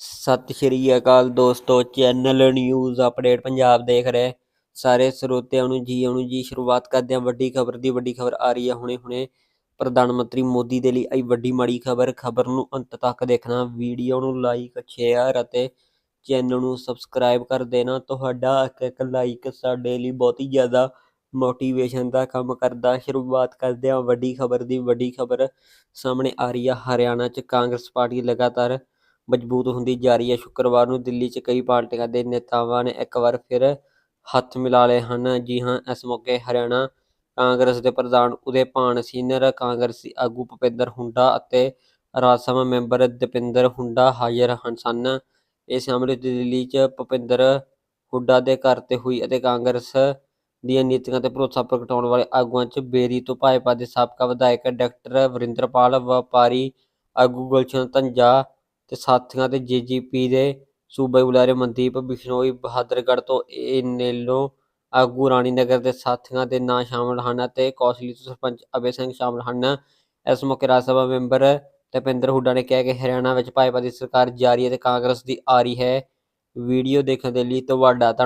ਸਤਿ ਸ਼੍ਰੀ ਅਕਾਲ ਦੋਸਤੋ channel news update Punjab ਦੇਖ ਰਹੇ। ਸਾਰੇ ਸਰੋਤਿਆਂ ਨੂੰ ਜੀ ਨੂੰ ਜੀ, ਸ਼ੁਰੂਆਤ ਕਰਦੇ ਹਾਂ ਵੱਡੀ ਖਬਰ ਦੀ। ਵੱਡੀ ਖਬਰ ਆ ਰਹੀ ਹੈ ਹੁਣੇ ਹੁਣੇ। ਪ੍ਰਧਾਨ ਮੰਤਰੀ ਮੋਦੀ ਦੇ ਲਈ ਆਈ ਵੱਡੀ ਮਾੜੀ ਖਬਰ। ਖਬਰ ਨੂੰ ਅੰਤ ਤੱਕ ਦੇਖਣਾ ਵੀਡੀਓ ਨੂੰ ਲਾਈਕ ਸ਼ੇਅਰ ਅਤੇ ਚੈਨਲ ਨੂੰ ਸਬਸਕ੍ਰਾਈਬ ਕਰ ਦੇਣਾ। ਤੁਹਾਡਾ ਇੱਕ ਇੱਕ ਲਾਈਕ ਸਾਡੇ ਲਈ ਬਹੁਤ ਹੀ ਜ਼ਿਆਦਾ ਮੋਟੀਵੇਸ਼ਨ ਦਾ ਕੰਮ ਕਰਦਾ। ਸ਼ੁਰੂਆਤ ਕਰਦੇ ਹਾਂ ਵੱਡੀ ਖਬਰ ਦੀ। ਵੱਡੀ ਖਬਰ ਸਾਹਮਣੇ ਆ ਰਹੀ ਹੈ ਹਰਿਆਣਾ 'ਚ ਕਾਂਗਰਸ ਪਾਰਟੀ ਲਗਾਤਾਰ ਮਜ਼ਬੂਤ ਹੁੰਦੀ ਜਾ ਰਹੀ ਹੈ। ਸ਼ੁੱਕਰਵਾਰ ਨੂੰ ਦਿੱਲੀ 'ਚ ਕਈ ਪਾਰਟੀਆਂ ਦੇ ਨੇਤਾਵਾਂ ਨੇ ਇੱਕ ਵਾਰ ਫਿਰ ਹੱਥ ਮਿਲਾ ਲਏ ਹਨ। ਜੀ ਹਾਂ, ਇਸ ਮੌਕੇ ਹਰਿਆਣਾ ਕਾਂਗਰਸ ਦੇ ਪ੍ਰਧਾਨ ਉਦੈਪਾਨ ਸੀਨੀਅਰ ਕਾਂਗਰਸੀ ਆਗੂ ਭੁਪਿੰਦਰ ਹੁੰਡਾ ਅਤੇ ਰਾਜ ਸਭਾ ਮੈਂਬਰ ਦਪਿੰਦਰ ਹੁੰਡਾ ਹਾਜ਼ਰ ਹਨ ਸਨ। ਇਸ ਹਮਲੇ ਦਿੱਲੀ 'ਚ ਭੁਪਿੰਦਰ ਹੁੱਡਾ ਦੇ ਘਰ ਤੇ ਹੋਈ ਅਤੇ ਕਾਂਗਰਸ ਦੀਆਂ ਨੀਤੀਆਂ ਤੇ ਭਰੋਸਾ ਪ੍ਰਗਟਾਉਣ ਵਾਲੇ ਆਗੂਆਂ 'ਚ ਬੇਰੀ ਤੋਂ ਭਾਜਪਾ ਦੇ ਸਾਬਕਾ ਵਿਧਾਇਕ ਡਾਕਟਰ ਵਰਿੰਦਰਪਾਲ ਵਪਾਰੀ ਆਗੂ ਗੁਲਸ਼ਨ ਧੰਜਾ ਤੇ ਸਾਥੀਆਂ ਤੇ ਜੀਜੀਪੀ ਦੇ ਸੂਬਾਈ ਬੁਲਾਰੇ ਮਨਦੀਪ ਬਿਸ਼ਨੋਈ ਬਹਾਦਰਗੜ੍ਹ ਤੋਂ ਇਨੇਲੋ ਆਗੂ ਰਾਣੀਨਗਰ ਦੇ ਸਾਥੀਆਂ ਦੇ ਨਾਂ ਸ਼ਾਮਲ ਹਨ ਅਤੇ ਕੌਸਲੀ ਤੋਂ ਸਰਪੰਚ ਅਬੇ ਸਿੰਘ ਸ਼ਾਮਲ ਹਨ। ਇਸ ਮੌਕੇ ਰਾਜ ਸਭਾ ਮੈਂਬਰ ਤਪਿੰਦਰ ਹੁੱਡਾ ਨੇ ਕਿਹਾ ਕਿ ਹਰਿਆਣਾ ਵਿੱਚ ਭਾਜਪਾ ਦੀ ਸਰਕਾਰ ਜਾਰੀ ਹੈ ਤੇ ਕਾਂਗਰਸ ਦੀ ਆ ਰਹੀ ਹੈ। ਵੀਡੀਓ ਦੇਖਣ ਦੇ ਲਈ ਤੁਹਾਡਾ